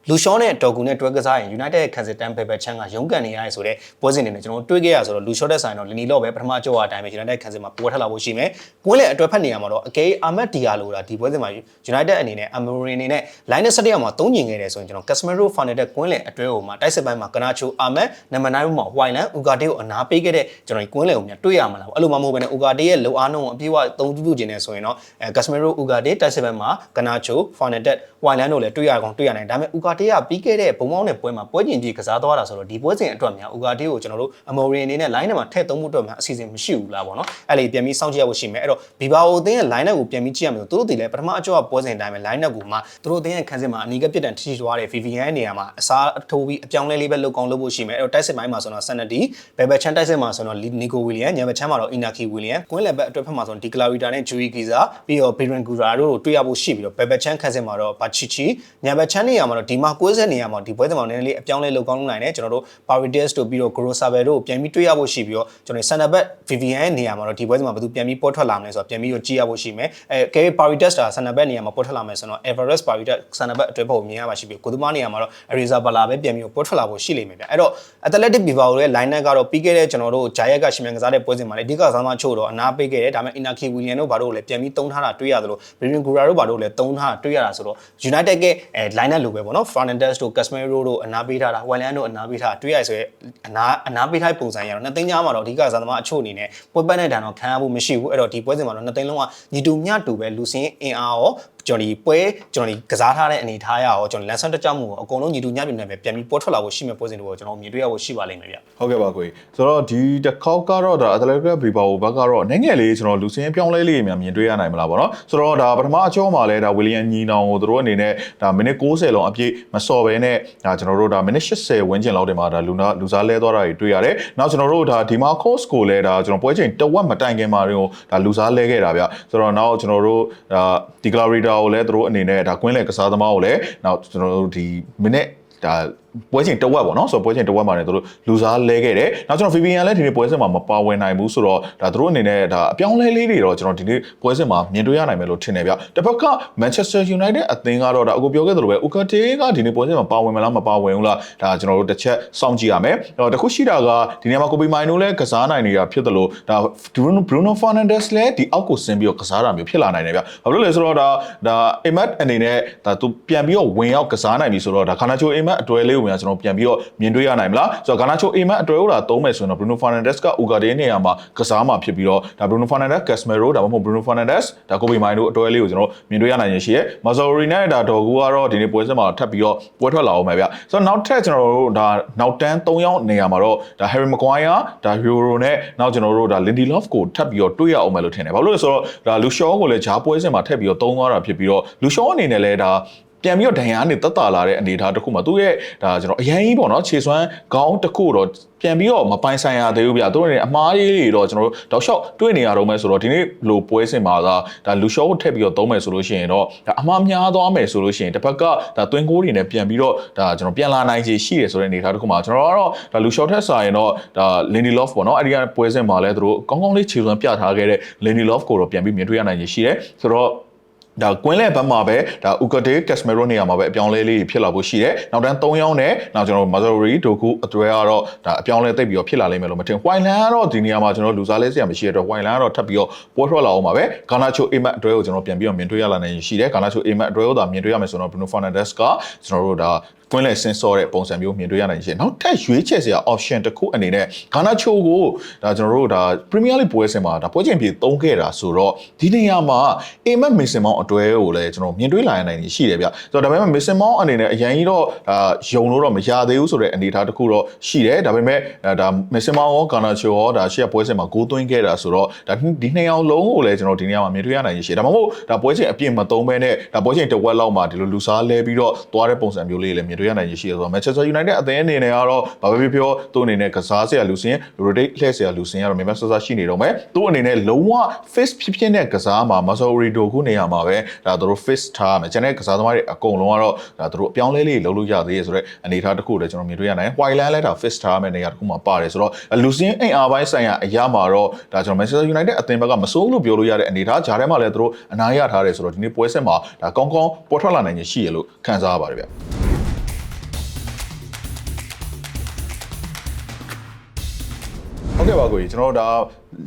လူရှောနဲ့ဒေါ်ကူနဲ့တွဲကစားရင် United ခန်းစစ်တန်းဘယ်ဘက်ချမ်းကရုန်းကန်နေရရဲဆိုတော့ပွဲစဉ်တွေနဲ့ကျွန်တော်တွေ့ခဲ့ရဆိုတော့လူရှောတဲ့ဆိုင်တော့လင်ဒီလော့ပဲပထမကြောအတိုင်းပဲ United ခန်းစစ်မှာပွဲထက်လာဖို့ရှိမယ်။ကွင်းလေအတွဲဖက်နေရမှာတော့အကယ်အာမတ်ဒီယာလိုတာဒီပွဲစဉ်မှာ United အနေနဲ့ Amorim အနေနဲ့ line နဲ့ဆက်ရမှာသုံးကျင်ခဲ့တယ်ဆိုရင်ကျွန်တော် Casemiro Fernandes ကွင်းလေအတွဲဟိုမှာတိုက်စစ်ပိုင်းမှာကနာချိုအာမတ်နံပါတ်9မှာ Wyland Ugarte ကိုအနာပေးခဲ့တဲ့ကျွန်တော်ဒီကွင်းလေကိုမြတွေ့ရမှာလားအဲ့လိုမှမဟုတ်ဘဲနဲ့ Ugarte ရဲ့လိုအားနှုန်းကိုအပြည့်အဝသုံးပြုကျင်နေဆိုရင်တော့အဲ Casemiro Ugarte တိုက်စစ်ပိုင်းမှာကနာချို Fernandes Wyland တို့လည်းတွေ့ရကောင်တွေ့ရနိုင်ဒါပေမဲ့ Ugarte ကပြီးခဲ့တဲ့ဘုံမောင်းတဲ့ပွဲမှာပွဲကျင်ကြီးကစားသွားတာဆိုတော့ဒီပွဲစဉ်အတွက်များ Ugarte ကိုကျွန်တော်တို့ Amorim အနေနဲ့ line ထဲမှာထည့်သုံးမှုအတွက်များအစီအစဉ်မရှိဘူးလားပေါ့နော်အဲ့လေပြန်ပြီးစောင့်ကြည့်ရဖို့ရှိမယ်အဲ့တော့ Bibao အသင်းရဲ့ line ကိုပြန်ပြီးကြည့်ရမယ်ဆိုသူတို့ဒီလည်းပထမအကျော့ပွဲစဉ်အတိုင်းပဲ line ကိုမှသူတို့အသင်းရဲ့ခန်းစစ်မှာအနီးကပြစ်ဒဏ်ထိထိသွားတဲ့ VVN နေရာမှာအစားထိုးပြီးအပြောင်းလဲလေးပဲလုပ်ကောင်းလုပ်ဖို့ရှိမယ်အဲ့တော့တိုက်စစ်ပိုင်းမှာဆိုတော့ Sanity ဘယ်ဘက်ချန်တိုက်စစ်မှာဆိုတော့ Nico William ညဘက်ချန်မှာတော့ Inaki William ကွင်းလယ်ဘက်အတွက်ဖက်မှာဆိုတော့ Declarita နဲ့ Jui Giza ပြီးတော့ Biren Gura တို့ကိုတွေ့ရဖို့ရှိပြီးတော့ဘယ်ဘက်ချန်ခန်းစစ်မှာတော့ Bachichi ညဘက်ချန်နေရာမှာတော့ဒီမှာ90နေရာမှာဒီပွဲသမားနည်းနည်းလေးအပြောင်းလဲလုပ်ကောင်းလုပ်နိုင်တယ်ကျွန်တော်တို့ Parides တို့ပြီးတော့ Goro Sabe တို့ပြန်ပြီးတွေ့ရဖို့ရှိပြီးတော့ကျွန်တော် Center back VVN နေရာမှာတော့ဒီပွဲသမားဘယ်သူပြန်ပြီးပေါ်ထွက်လာမလဲဆိုတော့ပြန်ပြီးတော့ကြည့်ရဖို့ရှိမယ်အဲ K Parides တာ Center back နေရာမှာပေါ်ထွက်လာမယ်ဆိုတော့ Everest Parides Center back အတွဲဖို့မြင်ရပါရှိပြီးကိုသမားနေရာမှာတော့ Ariza Bala ပဲပြန်ပြီးတော့ပေါ်ထွက်လာဖို့ရှိလိမ့်မယ်ဗျအဲ့တော့ Athletic Bilbao ရဲ့ line up ကတော့ပြီးခဲ့တဲ့ကျွန်တော်တို့ Jaya ကရှင်မြန်ကစားတဲ့ပွဲစဉ်မှာလည်းအဓိကစားသမားချို့တော့အနာပေးခဲ့တယ်ဒါပေမဲ့ Inaki William တို့ဘာတို့လည်းပြန်ပြီးသုံးထားတာတွေ့ရသလို Brin Gura တို့ဘာတို့လည်းသုံးထားတာတွေ့ရတာဆိုတော့ United ကအဲ line up လိုပဲပေါ့နော် Fernandes တို့ Casemiro တို့အနာပေးထားတာ Willian တို့အနာပေးထားတာတွေ့ရဆိုရဲအနာအနာပေးထားပုံစံရတော့နှစ်သိန်းကြားမှာတော့အဓိကစားသမားအချို့အနေနဲ့ပွဲပတ်တဲ့တန်တော့ခံရဖို့မရှိဘူးအဲ့တော့ဒီပွဲစဉ်မှာတော့နှစ်သိန်းလုံးကညီတူမျှတူပဲလူစင်းအင်အားရော ကျွန်တော်ဒီပွဲကျွန်တော်ဒီကစားထားတဲ့အနေထားရရောကျွန်တော်လန်ဆန်တက်ကြမှုကိုအကုန်လုံးညီတူညပြည့်နေပဲပြန်ပြီးပေါ်ထွက်လာဖို့ရှိမဲ့ပွဲစဉ်တွေကိုကျွန်တော်မြင်တွေ့ရဖို့ရှိပါလိမ့်မယ်ဗျဟုတ်ကဲ့ပါကိုကြီးဆိုတော့ဒီတစ်ခေါက်ကတော့ဒါ Atletico Bilbao ဘက်ကတော့နိုင်ငံလေးကျွန်တော်လူစင်းပြောင်းလဲလေးတွေများမြင်တွေ့ရနိုင်မလားပေါ့နော်ဆိုတော့ဒါပထမအကျောမှာလဲဒါ William ညီနောင်ကိုတို့အနေနဲ့ဒါမိနစ်60လုံးအပြည့်မစော်ဘဲနဲ့ဒါကျွန်တော်တို့ဒါမိနစ်80ဝန်းကျင်လောက်တင်မှာဒါလူနာလူစားလဲသွားတာတွေတွေ့ရတယ်နောက်ကျွန်တော်တို့ဒါဒီမာ course ကိုလဲဒါကျွန်တော်ပွဲချိန်တဝက်မတိုင်ခင်မှာတော့ဒါလူစားလဲခဲ့တာဗျဆိုတော့နောက်ကျွန်တော်တို့ဒါ Declarator ကိုလဲတို့အနေနဲ့ဒါကွင်းလေကစားသမားကိုလဲနောက်ကျွန်တော်တို့ဒီမိနစ်ဒါ ပွဲချိန်တဝက်ပေါ့နော်ဆိုတော့ပွဲချိန်တဝက်မှာနေတို့လူစားလဲခဲ့တယ်နောက်ကျွန်တော် VPN လည်းဒီနေ့ပွဲစဉ်မှာမပါဝင်နိုင်ဘူးဆိုတော့ဒါတို့အနေနဲ့ဒါအပြောင်းလဲလေးတွေတော့ကျွန်တော်ဒီနေ့ပွဲစဉ်မှာမြင်တွေ့ရနိုင်မယ်လို့ထင်တယ်ဗျတစ်ဖက်က Manchester United အသင်းကတော့ဒါအခုပြောခဲ့သလိုပဲ Ukate ကဒီနေ့ပွဲစဉ်မှာပါဝင်မလားမပါဝင်ဘူးလားဒါကျွန်တော်တို့တစ်ချက်စောင့်ကြည့်ရမယ်အဲ့တော့တခုရှိတာကဒီနေ့မှာ Kobe Mino လည်းကစားနိုင်နေတာဖြစ်တယ်လို့ဒါ Bruno Bruno Fernandes လည်းဒီအောက်ကိုဆင်းပြီးတော့ကစားတာမျိုးဖြစ်လာနိုင်တယ်ဗျဘာလို့လဲဆိုတော့ဒါဒါ Emat အနေနဲ့ဒါသူပြန်ပြီးတော့ဝင်ရောက်ကစားနိုင်ပြီဆိုတော့ဒါခါနာချို Emat အတွဲလေးကိုကိုများကျွန်တော်ပြန်ပြီးတော့မြင်တွေ့ရနိုင်မလားဆိုတော့ဂါနာချိုအိမ်မက်အတွဲဥတာသုံးမယ်ဆိုရင်တော့ Bruno Fernandes က Ugarte နေရာမှာကစားမှာဖြစ်ပြီးတော့ဒါ Bruno Fernandes Casemiro ဒါမှမဟုတ် Bruno Fernandes ဒါ Kobe Mainoo အတွဲလေးကိုကျွန်တော်မြင်တွေ့ရနိုင်ရင်ရှိရဲ Mazzarri နဲ့ဒါဒေါ်ကူကတော့ဒီနေ့ပွဲစဉ်မှာထပ်ပြီးတော့ပွဲထွက်လာအောင်ပဲဗျဆိုတော့နောက်ထပ်ကျွန်တော်တို့ဒါနောက်တန်း၃ယောက်နေရာမှာတော့ဒါ Harry Maguire ဒါ Euro နဲ့နောက်ကျွန်တော်တို့ဒါ Lindelof ကိုထပ်ပြီးတော့တွေ့ရအောင်မယ်လို့ထင်တယ်ဘာလို့လဲဆိုတော့ဒါ Luciano ကိုလည်းဂျားပွဲစဉ်မှာထပ်ပြီးတော့သုံးသွားတာဖြစ်ပြီးတော့ Luciano အနေနဲ့လည်းဒါ ပြန်ပြီးတော့ဒဏ်ရာကနေတက်တာလာတဲ့အနေအထားတစ်ခုမှာသူ့ရဲ့ဒါကျွန်တော်အရင်ကြီးပေါ့နော်ခြေစွမ်းခေါင်းတစ်ခုတော့ပြန်ပြီးတော့မပိုင်ဆိုင်ရသေးဘူးဗျာသူတို့နေအမားလေးတွေတော့ကျွန်တော်တို့တောက်လျှောက်တွေ့နေရတော့မယ်ဆိုတော့ဒီနေ့လိုပွဲစင်မှာကဒါလူရှောကိုထည့်ပြီးတော့သုံးမယ်ဆိုလို့ရှိရင်တော့ဒါအမှားများသွားမယ်ဆိုလို့ရှိရင်တစ်ဖက်ကဒါတွင်းကိုးတွေနဲ့ပြန်ပြီးတော့ဒါကျွန်တော်ပြန်လာနိုင်ခြေရှိတယ်ဆိုတဲ့အနေအထားတစ်ခုမှာကျွန်တော်ကတော့ဒါလူရှောထက်ဆိုင်တော့ဒါ Lindelof ပေါ့နော်အဲ့ဒီကပွဲစင်မှာလည်းသူတို့ကောင်းကောင်းလေးခြေစွမ်းပြထားခဲ့တဲ့ Lindelof ကိုတော့ပြန်ပြီးမြင်တွေ့ရနိုင်ခြေရှိတယ်ဆိုတော့ ဒါကွင်းလဲဘက်မှာပဲဒါ Ukate Casemiro နေရာမှာပဲအပြောင်းလဲလေးဖြစ်လာဖို့ရှိတယ်။နောက်တန်း3ယောက်နဲ့နောက်ကျွန်တော် Mazzarri Doku အတွဲကတော့ဒါအပြောင်းလဲသိပ်ပြီးတော့ဖြစ်လာလိမ့်မယ်လို့မထင်။ Wineland ကတော့ဒီနေရာမှာကျွန်တော်လူစားလဲစရာမရှိတဲ့အတွက် Wineland ကတော့ထပ်ပြီးတော့ပွဲထွက်လာအောင်ပါပဲ။ Garnacho Amat အတွဲကိုကျွန်တော်ပြန်ပြီးတော့မြင်တွေ့ရလာနိုင်ရှိတယ်။ Garnacho Amat အတွဲကိုသာမြင်တွေ့ရမယ်ဆိုတော့ Bruno Fernandes ကကျွန်တော်တို့ဒါ ကွင်းလဲဆင်းစောတဲ့ပုံစံမျိုးမြင်တွေ့ရနိုင်ရှင်နောက်ထပ်ရွေးချယ်စရာ option တစ်ခုအနေနဲ့ဂါနာချိုကိုဒါကျွန်တော်တို့ဒါ Premier League ပွဲစဉ်မှာဒါပွဲချိန်ပြေသုံးခဲ့တာဆိုတော့ဒီနေရာမှာအိမ်မက်မစ်ဆင်မောင်းအတွဲကိုလည်းကျွန်တော်မြင်တွေ့လာရနိုင်နေရှိတယ်ဗျဆိုတော့ဒါပေမဲ့မစ်ဆင်မောင်းအနေနဲ့အရင်ကြီးတော့ဒါယုံလို့တော့မရသေးဘူးဆိုတဲ့အနေအထားတစ်ခုတော့ရှိတယ်ဒါပေမဲ့ဒါမစ်ဆင်မောင်းရောဂါနာချိုရောဒါရှေ့ပွဲစဉ်မှာဂိုးသွင်းခဲ့တာဆိုတော့ဒါဒီနှစ်ယောက်လုံးကိုလည်းကျွန်တော်ဒီနေရာမှာမြင်တွေ့ရနိုင်ရှိတယ်ဒါမှမဟုတ်ဒါပွဲချိန်အပြည့်မသုံးဘဲနဲ့ဒါပွဲချိန်တစ်ဝက်လောက်မှာဒီလိုလူစားလဲပြီးတော့သွားတဲ့ပုံစံမျိုးလေးလည်းမြင်တွေ့ရနိုင်ရှိတယ်ဆိုတော့ Manchester United အသင်းအနေနဲ့ကတော့ဘာပဲဖြစ်ဖြစ်သူ့အနေနဲ့ကစားစရာလူစင် rotate လှည့်စရာလူစင်ကတော့မြန်မြန်ဆဆရှိနေတော့မယ်သူ့အနေနဲ့လုံးဝ face ဖြစ်ဖြစ်နဲ့ကစားမှာ Mazzarri တို့ခုနေရာမှာပဲဒါသူတို့ face ထားမယ်ကျန်တဲ့ကစားသမားတွေအကုန်လုံးကတော့ဒါသူတို့အပြောင်းလဲလေးလုပ်လို့ရသေးရဆိုတော့အနေအထားတစ်ခုလည်းကျွန်တော်မြင်တွေ့ရနိုင်တယ် Whiteland လည်းဒါ face ထားမယ်နေရာတစ်ခုမှာပါတယ်ဆိုတော့လူစင်အိမ်အားပိုင်းဆိုင်ရာအရာမှာတော့ဒါကျွန်တော် Manchester United အသင်းဘက်ကမစိုးလို့ပြောလို့ရတဲ့အနေအထားဂျားထဲမှာလည်းသူတို့အနားရထားတယ်ဆိုတော့ဒီနေ့ပွဲဆက်မှာဒါကောင်းကောင်းပေါ်ထွက်လာနိုင်ခြင်းရှိရလို့ခံစားရပါတယ်ဗျ ဟုတ်ကဲ့ပါကိုကြီးကျွန်တော်တို့ဒါ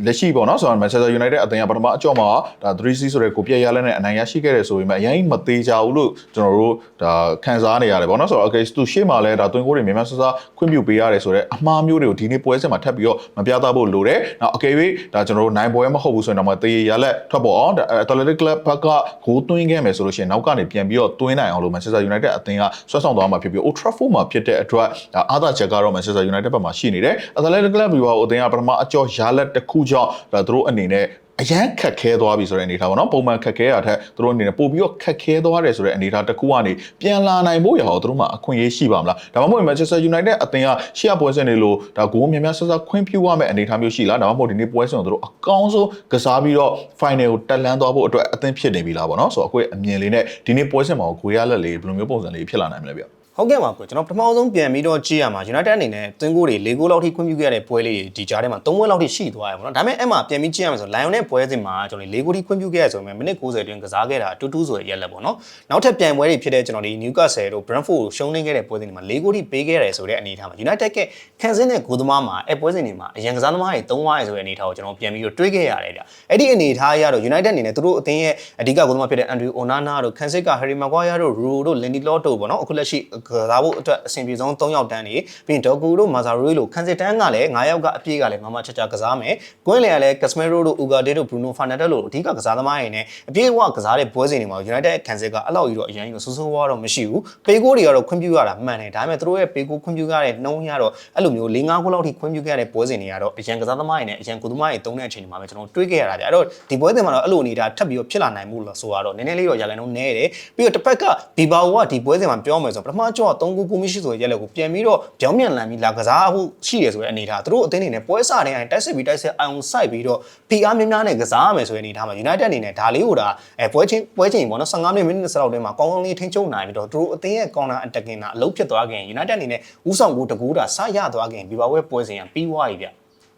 လက်ရှိပေါ့နော်ဆိုတော့ Manchester United အသင်းကပထမအကြော့မှာဒါ 3C ဆိုတဲ့ကိုပြည့်ရလဲနဲ့အနိုင်ရရှိခဲ့တယ်ဆိုပေမဲ့အရင်မသေးကြဘူးလို့ကျွန်တော်တို့ဒါခံစားနေရတယ်ပေါ့နော်ဆိုတော့ okay သူရှေ့မှာလဲဒါတွင်းကိုတွေမြန်မြန်ဆဆခွင့်ပြုပေးရတယ်ဆိုတော့အမှားမျိုးတွေကိုဒီနေ့ပွဲစဉ်မှာထပ်ပြီးတော့မပြသဖို့လိုတယ်။နောက်အကယ်၍ဒါကျွန်တော်တို့နိုင်ပွဲမဟုတ်ဘူးဆိုရင်တော့တေးရလက်ထွက်ပေါ်အောင် Athletic Club ဘက်ကဂိုးသွင်းခဲ့မယ်ဆိုလို့ရှိရင်နောက်ကနေပြန်ပြီးတော့သွင်းနိုင်အောင်လို့ Manchester United အသင်းကဆွဲဆောင်သွားမှာဖြစ်ပြီး Old Trafford မှာဖြစ်တဲ့အတွက်ဒါအာသာချက်ကတော့ Manchester United ဘက်မှာရှိနေတယ်။ Athletic Club ပြီးတော့အသင်းကပထမအကြော့ရလက်တစ်ခုကြောင့်ဒါသူတို့အနေနဲ့အရန်ခက်ခဲသွားပြီဆိုတဲ့အနေအထားပေါ့နော်ပုံမှန်ခက်ခဲရတဲ့သူတို့အနေနဲ့ပို့ပြီးတော့ခက်ခဲသွားတယ်ဆိုတဲ့အနေအထားတစ်ခုကနေပြန်လာနိုင်ဖို့ရအောင်သူတို့မှအခွင့်အရေးရှိပါမလားဒါမှမဟုတ် Manchester United အသင်းကရှေ့ပွဲစဉ်တွေလို့ဒါဂိုးများများဆဆခွင့်ပြုရမယ့်အနေအထားမျိုးရှိလားဒါမှမဟုတ်ဒီနေ့ပွဲစဉ်ကိုသူတို့အကောင်းဆုံးကစားပြီးတော့ final ကိုတက်လန်းသွားဖို့အတွက်အသင်းဖြစ်နေပြီလားပေါ့နော်ဆိုတော့အခုအမြင်လေးနဲ့ဒီနေ့ပွဲစဉ်မှာကိုရလက်လေးဘယ်လိုမျိုးပုံစံလေးဖြစ်လာနိုင်မလဲဗျ ဟုတ်ကဲ့ပါကိုကျွန်တော်ပထမဆုံးပြန်ပြီးတော့ကြည့်ရမှာ United အနေနဲ့သွင်းကိုတွေ၄ဂိုးလောက်ထိခွင့်ပြုခဲ့တဲ့ပွဲလေးဒီကြားထဲမှာ၃ပွဲလောက်ထိရှိသွားရပါတော့ဒါပေမဲ့အဲ့မှာပြန်ပြီးကြည့်ရမှာဆို Lion နဲ့ပွဲစဉ်မှာကျွန်တော်၄ဂိုးထိခွင့်ပြုခဲ့ရဆိုပေမဲ့မိနစ်90အတွင်းကစားခဲ့တာအတူတူဆိုရရက်လက်ပေါ့နော်နောက်ထပ်ပြန်ပွဲတွေဖြစ်တဲ့ကျွန်တော်ဒီ Newcastle တို့ Brentford ကိုရှုံးနေခဲ့တဲ့ပွဲစဉ်တွေမှာ၄ဂိုးထိပေးခဲ့ရတယ်ဆိုတဲ့အနေအထားမှာ United ကခံစင်းတဲ့ဂိုးသမားမှာအဲ့ပွဲစဉ်တွေမှာအရင်ကစားသမားတွေ၃ဝါးရဆိုတဲ့အနေအထားကိုကျွန်တော်ပြန်ပြီးတော့တွေးခဲ့ရတယ်ဗျအဲ့ဒီအနေအထားအရတော့ United အနေနဲ့သူတို့အသင်းရဲ့အဓိကဂိုးသမားဖြစ်တဲ့ Andrew Onana တို့ Kansika Harry Maguire တို့ Ru တို့ Lindelof တို့ပေါ့နော်အခုလက်ရှိကစားဖို့အတွက်အဆင်ပြေဆုံး3ယောက်တန်းနေပြီးရင်ဒေါကူတို့မာဇာရိုလို့ခန်စစ်တန်းကလည်း9ယောက်ကအပြည့်ကလည်းမမချာချာကစားမယ်။ကွင်းလေကလည်းကက်စမီရိုတို့အူဂါဒေတို့ဘရူနိုဖာနက်တက်တို့အဓိကကစားသမားတွေနဲ့အပြည့်အဝကစားတဲ့ပွဲစဉ်တွေမှာ United ခန်စစ်ကအလောက်ကြီးတော့အရင်ကဆူဆူဝါတော့မရှိဘူး။ပေကိုတွေကတော့ခွင့်ပြုရတာမှန်တယ်။ဒါပေမဲ့သူတို့ရဲ့ပေကိုခွင့်ပြုရတဲ့နှုံးရတော့အဲ့လိုမျိုး၄၅ခုလောက်ထိခွင့်ပြုခဲ့ရတဲ့ပွဲစဉ်တွေကတော့အရင်ကစားသမားတွေနဲ့အရင်ကုသမားတွေတုံးတဲ့အချိန်တွေမှာပဲကျွန်တော်တွေးခဲ့ရတာဗျ။အဲ့တော့ဒီပွဲစဉ်မှာတော့အဲ့လိုနေတာထပ်ပြီးတော့ဖြစ်လာနိုင်မှုလို့ဆိုတော့နည်းနည်းလေးတော့ရာခိုင်နှုန်းနည်းတယ်။ပြီးတော့တစ်ဖက်ကဘီဘာအိုကဒီပွဲစဉ်မှာပြောမယ်ဆိုပထမကြော3ခုကူမရှိဆိုရရက်လက်ကိုပြန်ပြီးတော့ပြောင်းပြန်လန်ပြီးလာကစားဖို့ရှိတယ်ဆိုတဲ့အနေထားသူတို့အသင်းတွေနဲ့ပွဲစားတဲ့အိုင်တိုက်စစ်ပြီးတိုက်စစ်အောင်စိုက်ပြီးတော့ PR များများနဲ့ကစားရမယ်ဆိုတဲ့အနေထားမှာ United အနေနဲ့ဒါလေးကိုဒါအဲပွဲချင်းပွဲချင်းပေါ့နော်15မိနစ်မိနစ်စလောက်တွင်းမှာကောင်းကောင်းလေးထိန်းချုပ်နိုင်ပြီးတော့သူတို့အသင်းရဲ့ corner attacking တာအလုပ်ဖြစ်သွားခင် United အနေနဲ့ဥဆောင်ကိုတကူတာစရသွားခင်ဒီပါဝဲပွဲစဉ်ကပြီးသွားပြီဗျ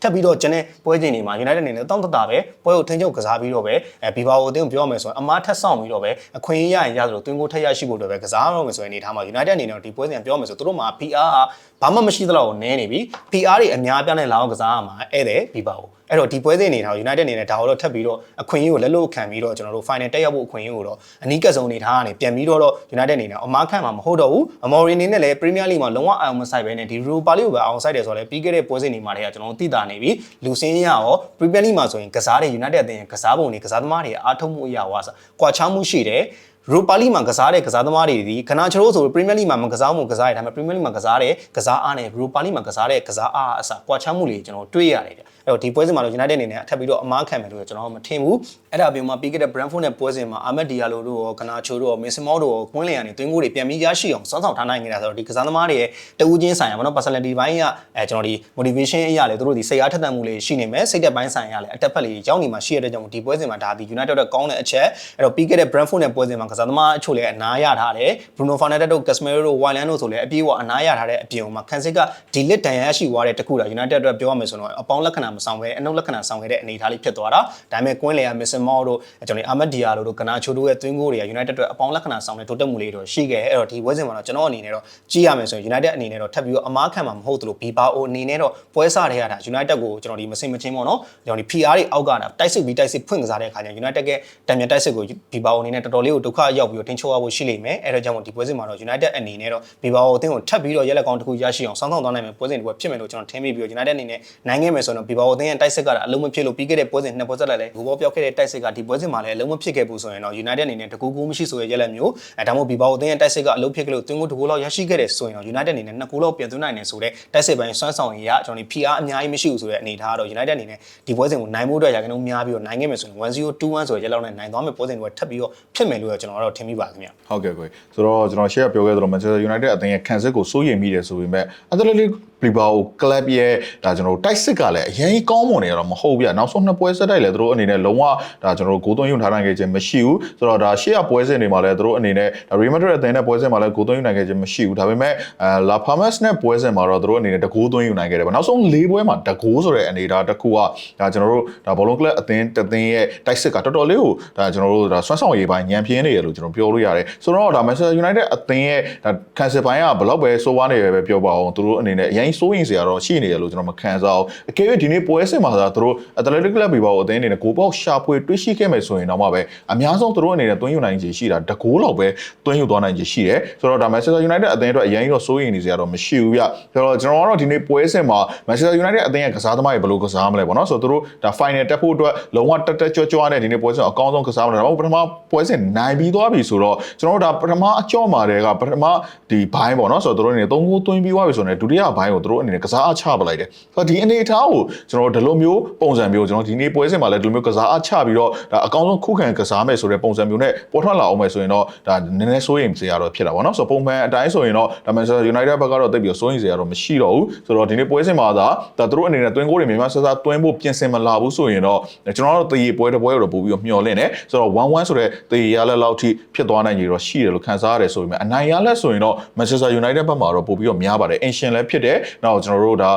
ထပ်ပြီးတော့ကျွန်တဲ့ပွဲချိန်တွေမှာ United အနေနဲ့တောင်းတတာပဲပွဲကိုထိန်းချုပ်ကစားပြီးတော့ပဲအဲဘီဘာကိုအသင်းကိုပြောမယ်ဆိုရင်အမားထက်ဆောင်ပြီးတော့ပဲအခွင့်အရေးရရင်ရသလိုတွင်းကိုထက်ရရှိဖို့အတွက်ပဲကစားရမယ်ဆိုရင်အနေထားမှာ United အနေနဲ့ဒီပွဲစဉ်ပြောမယ်ဆိုသူတို့မှာ PR ဟာဘာမှမရှိသလောက်ကိုနည်းနေပြီ PR တွေအများပြားနဲ့လာအောင်ကစားရမှာဧည့်သည်ဘီဘာကို အဲ့တော့ဒီပွဲစဉ်အနေထားကို United အနေနဲ့ဒါကိုတော့ထပ်ပြီးတော့အခွင့်အရေးကိုလက်လို့ခံပြီးတော့ကျွန်တော်တို့ final တက်ရောက်ဖို့အခွင့်အရေးကိုတော့အနီးကပ်ဆုံးအနေထားကနေပြန်ပြီးတော့ United အနေနဲ့အမားခံမှာမဟုတ်တော့ဘူးအမော်ရီအနေနဲ့လည်း Premier League မှာလုံးဝအောင်မဆိုင်ပဲနဲ့ဒီ Europa League ကိုပဲအောင်ဆိုင်တယ်ဆိုတော့လည်းပြီးခဲ့တဲ့ပွဲစဉ်တွေမှာတည်းကကျွန်တော်တို့သိတာနေပြီလူစင်းရရော Premier League မှာဆိုရင်ကစားတဲ့ United အသင်းရဲ့ကစားပုံတွေကစားသမားတွေအားထုတ်မှုအရာဝါစာကွာခြားမှုရှိတယ်ရိုပါလီမှာကစားတဲ့ကစားသမားတွေဒီခနာချိုရိုဆိုပရီးမီးလိမှာမကစားမှုကစားရဒါပေမဲ့ပရီးမီးလိမှာကစားတဲ့ကစားအားနဲ့ရိုပါလီမှာကစားတဲ့ကစားအားအစကွာခြားမှုတွေကျွန်တော်တွေ့ရတယ်ဗျ အဲ့တော့ဒီပွဲစဉ်မှာတော့ United အနေနဲ့အထပ်ပြီးတော့အမားခံမယ်လို့ကျွန်တော်မထင်ဘူးအဲ့ဒါအပြင်မှာပြီးခဲ့တဲ့ Brentford နဲ့ပွဲစဉ်မှာအာမက်ဒီယာလိုတို့ရောကနာချိုတို့ရောမင်စမောတို့ရောကွင်းလင်ကနေတွင်းကိုတွေပြန်ပြီးရရှိအောင်စောင့်ဆောင်ထားနိုင်နေတာဆိုတော့ဒီကစားသမားတွေရဲ့တဦးချင်းဆိုင်ရာဘောနော် personality ဘိုင်းကအဲကျွန်တော်ဒီ motivation အရာလေတို့ဒီစိတ်အားထက်သန်မှုလေးရှိနေမယ်စိတ်သက်ပိုင်းဆိုင်ရာလေအတက်ဖက်လေးရောက်နေမှာရှိရတဲ့ကြောင့်ဒီပွဲစဉ်မှာဒါဒီ United အတွက်ကောင်းတဲ့အချက်အဲ့တော့ပြီးခဲ့တဲ့ Brentford နဲ့ပွဲစဉ်မှာကစားသမားအချို့လည်းအနားရထားတယ် Bruno Fernandes တို့ Casemiro တို့ Wijnaldum တို့ဆိုလည်းအပြေးအနားရထားတဲ့အပြင်မှာခံစစ်ကဒီလစ်တန်ရရှိသွားတဲ့တခုတာ United အတွက်ပြောရမယ်ဆိုတော့အပေါင်းလက္ခဏာမဆောင်ပဲအနှုတ်လက္ခဏာဆောင်ခဲ့တဲ့အနေအထားလေးဖြစ်သွားတာဒါပေမဲ့ကွင်းလေယာ Mason Mount တို့ကျွန်တော် Ahmed Diallo တို့ Garnacho တို့ရဲ့သွင်းကိုတွေက United အတွက်အပေါင်းလက္ခဏာဆောင်တဲ့တိုးတက်မှုလေးတွေရှိခဲ့အဲ့တော့ဒီပွဲစဉ်မှာတော့ကျွန်တော်အနေနဲ့တော့ကြည့်ရမယ်ဆိုရင် United အနေနဲ့တော့ထပ်ပြီးတော့အမားခံမှာမဟုတ်သလို Bilbao အနေနဲ့တော့ပွဲစားတဲ့ရတာ United ကိုကျွန်တော်ဒီမစင်မချင်းပေါ့နော်ကျွန်တော်ဒီ PR တွေအောက်ကတာတိုက်စစ်ပြီးတိုက်စစ်ဖွင့်ကစားတဲ့အခါကျရင် United ကတံမြန်တိုက်စစ်ကို Bilbao အနေနဲ့တော်တော်လေးကိုဒုက္ခရောက်ပြီးတော့တင်းချိုးရဖို့ရှိလိမ့်မယ်အဲ့တော့ကြောင့်ဒီပွဲစဉ်မှာတော့ United အနေနဲ့တော့ Bilbao အသင်းကိုထပ်ပြီးတော့ရက်လက်ကောင်းတစ်ခုရရှိအောင်စောင့်ဆောင်သွားနိုင်မယ်ပွဲစဉ်တစ်ပွဲဖြစ်မယ်လို့ကျွန်တော်ထင်မိပြီးတော့ United အနေနဲ့နိုင်ခဲ့မယ်ဆိုတော့ Bilbao အသင်းရဲ့တိုက်စစ်ကတော့အလုံးမဖြစ်လို့ပြီးခဲ့တဲ့ပွဲစဉ်နှစ်ပွဲဆက်လိုက်လဲဂိုးဘောပြောက်ခဲ့တဲ့တိုက်စစ်ကဒီပွဲစဉ်မှာလည်းအလုံးမဖြစ်ခဲ့ဘူးဆိုရင်တော့ United အနေနဲ့တကူကူမရှိဆိုရရက်လက်မျိုးအဲဒါမှမဟုတ် Bilbao အသင်းရဲ့တိုက်စစ်ကအလုံးဖြစ်ခဲ့လို့သွင်းကိုတကူလောက်ရရှိခဲ့တယ်ဆိုရင်တော့ United အနေနဲ့နှစ်ကူလောက်ပြန်သွင်းနိုင်တယ်ဆိုတော့တိုက်စစ်ပိုင်းစွမ်းဆောင်ရည်ရကျွန်တော်ဒီ PR အများကြီးမရှိဘူးဆိုတဲ့အနေအထားကတော့ United အနေနဲ့ဒီပွဲစဉ်ကိုနိုင်ဖို့အတွက်ရာခိုင်နှုန်းများပြီးတော့နိုင်ခဲ့မယ်ဆိုရင်1-0 2-1ဆိုရရက်လောက်နဲ့နိုင်သွားမယ်ပွဲစဉ်တွေထပ်ပြီးတော့ဖြစ်မယ်လို့ကျွန်တော်ကတော့ထင်မိပါခင်ဗျဟုတ်ကဲ့ကိုဆိုတော့ကျွန်တော် share ပြောခဲ့သလို Manchester United အသင်းရဲ့ခံစစ်ကိုစိုးရိမ်မိတယ်ဆိုပေမဲ့ Athletic Bilbao club ရဲ့ဒါကျွန်တော်တိုက်စစ်ကလည်းအရင်ကောင်းမွန်နေရတော့မဟုတ်ဗျနောက်ဆုံးနှစ်ပွဲဆက်တိုက်လည်းသူတို့အနေနဲ့လုံးဝဒါကျွန်တော်ဂိုးသွင်းယူထားနိုင်ခဲ့ခြင်းမရှိဘူးဆိုတော့ဒါရှေ့ကပွဲစဉ်တွေမှာလည်းသူတို့အနေနဲ့ Real Madrid အသင်းနဲ့ပွဲစဉ်မှာလည်းဂိုးသွင်းယူနိုင်ခဲ့ခြင်းမရှိဘူးဒါပေမဲ့အဲ La Palmas နဲ့ပွဲစဉ်မှာတော့သူတို့အနေနဲ့တဂိုးသွင်းယူနိုင်ခဲ့တယ်ပေါ့နောက်ဆုံး၄ပွဲမှာတဂိုးဆိုတဲ့အနေအထားတစ်ခုကဒါကျွန်တော်တို့ဒါဘောလုံးကလပ်အသင်းတသင်းရဲ့တိုက်စစ်ကတော်တော်လေးကိုဒါကျွန်တော်တို့ဒါဆွမ်းဆောင်ရေးပိုင်းညံပြင်းနေရလို့ကျွန်တော်ပြောလို့ရတယ်ဆိုတော့ဒါ Manchester United အသင်းရဲ့ဒါခံစစ်ပိုင်းကဘလောက်ပဲစိုးဝါးနေရပဲပြောပါအောင်သူတို့အနေနဲ့အရင်စိုးရင်စရာတော့ရှိနေရလို့ကျွန်တော်မခံစားအောင်အကယ်၍ဒီနေ့ပွဲစဉ်မှာသာသူတို့ Athletic Club ပြီးပါအသင်းအနေနဲ့ဂိုးပေါက်ရှာဖွေတွေ့ရှိခဲ့မယ်ဆိုရင်တော့မှပဲအများဆုံးသူတို့အနေနဲ့သွင်းယူနိုင်ခြေရှိတာတကိုးလောက်ပဲသွင်းယူသွားနိုင်ခြေရှိတယ်ဆိုတော့ဒါ Manchester United အသင်းအတွက်အရင်တော့စိုးရင်နေစရာတော့မရှိဘူးဗျဆိုတော့ကျွန်တော်ကတော့ဒီနေ့ပွဲစဉ်မှာ Manchester United အသင်းရဲ့ကစားသမားတွေဘယ်လိုကစားမလဲပေါ့နော်ဆိုတော့သူတို့ဒါ final တက်ဖို့အတွက်လုံးဝတက်တက်ကြွကြွနဲ့ဒီနေ့ပွဲစဉ်အကောင်းဆုံးကစားမလဲဒါမှမဟုတ်ပထမပွဲစဉ်နိုင်ပြီးသွားပြီဆိုတော့ကျွန်တော်တို့ဒါပထမအကြော့မှာတည်းကပထမဒီဘိုင်းပေါ့နော်ဆိုတော့သူတို့အနေနဲ့၃ဂိုးသွင်းပြီးသွားပြီဆိုတော့ဒုတိယဘိုင်းကိုသူတို့အနေနဲ့ကစားအားချပလိုက်တယ်ဆိုတော့ဒီအနေအထားကိုကျွန်တော်တို့ဒီလိုမျိုးပုံစံမျိုးကျွန်တော်ဒီနေ့ပွဲစဉ်မှာလည်းဒီလိုမျိုးကစားအားချပြီးတော့ဒါအကောင်းဆုံးခုခံကစားမယ်ဆိုတဲ့ပုံစံမျိုးနဲ့ပေါ်ထွက်လာအောင်မယ်ဆိုရင်တော့ဒါနည်းနည်းစိုးရိမ်စရာတော့ဖြစ်တာပေါ့နော်ဆိုတော့ပုံမှန်အတိုင်းဆိုရင်တော့ဒါ Manchester United ဘက်ကတော့တိတ်ပြီးစိုးရိမ်စရာတော့မရှိတော့ဘူးဆိုတော့ဒီနေ့ပွဲစဉ်မှာသာဒါသူတို့အနေနဲ့တွင်းကိုတွေမြန်မာဆဆတွင်းဖို့ပြင်ဆင်မလာဘူးဆိုရင်တော့ကျွန်တော်တို့တည်ပွဲတစ်ပွဲတော့ပို့ပြီးတော့မျှော်လင့်တယ်ဆိုတော့1-1ဆိုတဲ့တည်ရလက်လောက်ထိဖြစ်သွားနိုင်ကြတော့ရှိတယ်လို့ခန်းစားရတယ်ဆိုပေမဲ့အနိုင်ရလက်ဆိုရင်တော့ Manchester United ဘက်မှာတော့ပို့ပြီးတော့များပါတယ်အင်ရှင်လည်းဖြစ်တယ်နောက်ကျွန်တော်တို့ဒါ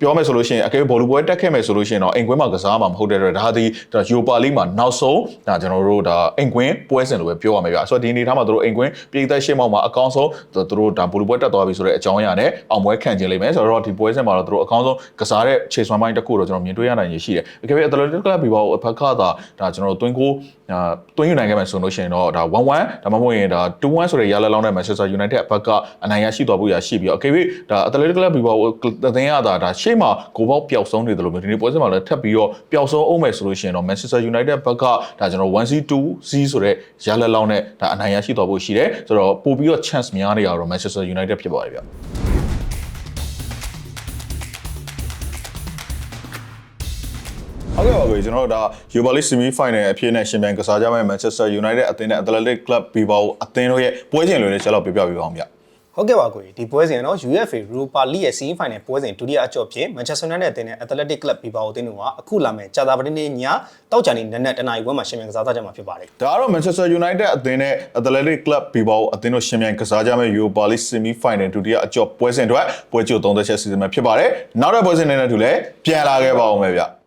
ပြောမယ်ဆိုလို့ရှိရင်အကယ်ဘောလူပွဲတက်ခဲ့မယ်ဆိုလို့ရှိရင်တော့အိမ်ကွင်းမှာကစားမှာမဟုတ်တဲ့အတွက်ဒါဒီဒါယူပါလိမှာနောက်ဆုံးဒါကျွန်တော်တို့ဒါအိမ်ကွင်းပွဲစဉ်လိုပဲပြောရမှာပြဆိုတော့ဒီအနေထားမှာတို့အိမ်ကွင်းပြည်သက်ရှင်းမောက်မှာအကောင်းဆုံးတို့ဒါဘောလူပွဲတက်သွားပြီဆိုတဲ့အကြောင်းအရာနဲ့အောင်ပွဲခံခြင်းလိမ့်မယ်ဆိုတော့ဒီပွဲစဉ်မှာတော့တို့အကောင်းဆုံးကစားတဲ့ခြေစွမ်းပိုင်းတစ်ခုတော့ကျွန်တော်မြင်တွေ့ရနိုင်ရရှိတယ်အကယ်၍ Athletic Club ပြီးပါအဖက်ခါသာဒါကျွန်တော်တို့တွင်းကိုအာတွင်းယူနိုင်ခဲ့မယ်ဆိုလို့ရှိရင်တော့ဒါ1-1ဒါမှမဟုတ်ရင်ဒါ2-1ဆိုတဲ့ရလက်လောင်းတဲ့ Manchester United အဖက်ကအနိုင်ရရှိသွားဖို့ရရှိပြီးတော့အကယ်၍ဒါ Athletic Club ပြီးပါအသင်းရတာဒါရှေ့မှာကိုပေါက်ပျောက်ဆုံးနေတယ်လို့မျိုးဒီနေ့ပွဲစဉ်မှာလည်းထပ်ပြီးတော့ပျောက်ဆုံးအောင်မယ်ဆိုလို့ရှိရင်တော့ Manchester United ဘက်ကဒါကျွန်တော် 1-2-0 ဆိုတဲ့ရလက်လောင်းနဲ့ဒါအနိုင်ရရှိသွားဖို့ရှိတယ်ဆိုတော့ပို့ပြီးတော့ chance များနေရတော့ Manchester United ဖြစ်ပါတယ်ဗျ ဟုတ်ကဲ့ပါကိုကျွန်တော်တို့ဒါ Europa League Semi Final အဖြစ်နဲ့ရှင်ပြိုင်ကစားကြမယ့် Manchester United အသင်းနဲ့ Athletic Club Bilbao အသင်းတို့ရဲ့ပွဲစဉ်တွေလည်းချက်လောက်ပြပြပေးပါအောင်ဗျဟုတ်ကဲ့ပါကိုဒီပွဲစဉ်ကတော့ UEFA Europa League ရဲ့ semi final ပွဲစဉ်ဒုတိယအကြော့ဖြစ် Manchester United အသင်းနဲ့ Athletic Club Bilbao အသင်းတို့ကအခုလာမယ့်ကြာသပတေးနေ့ညတောက်ကြနေနက်နက်တနာရီပွဲမှာရှင်မြန်ကစားကြမှာဖြစ်ပါတယ်ဒါကတော့ Manchester United အသင်းနဲ့ Athletic Club Bilbao အသင်းတို့ရှင်ပြိုင်ကစားကြမယ့် Europa League Semi Final ဒုတိယအကြော့ပွဲစဉ်အတွက်ပွဲကြို30ချက်စီစဉ်မှာဖြစ်ပါတယ်နောက်တဲ့ပွဲစဉ်တွေနဲ့တူလည်းပြန်လာခဲ့ပါအောင်မယ်ဗျ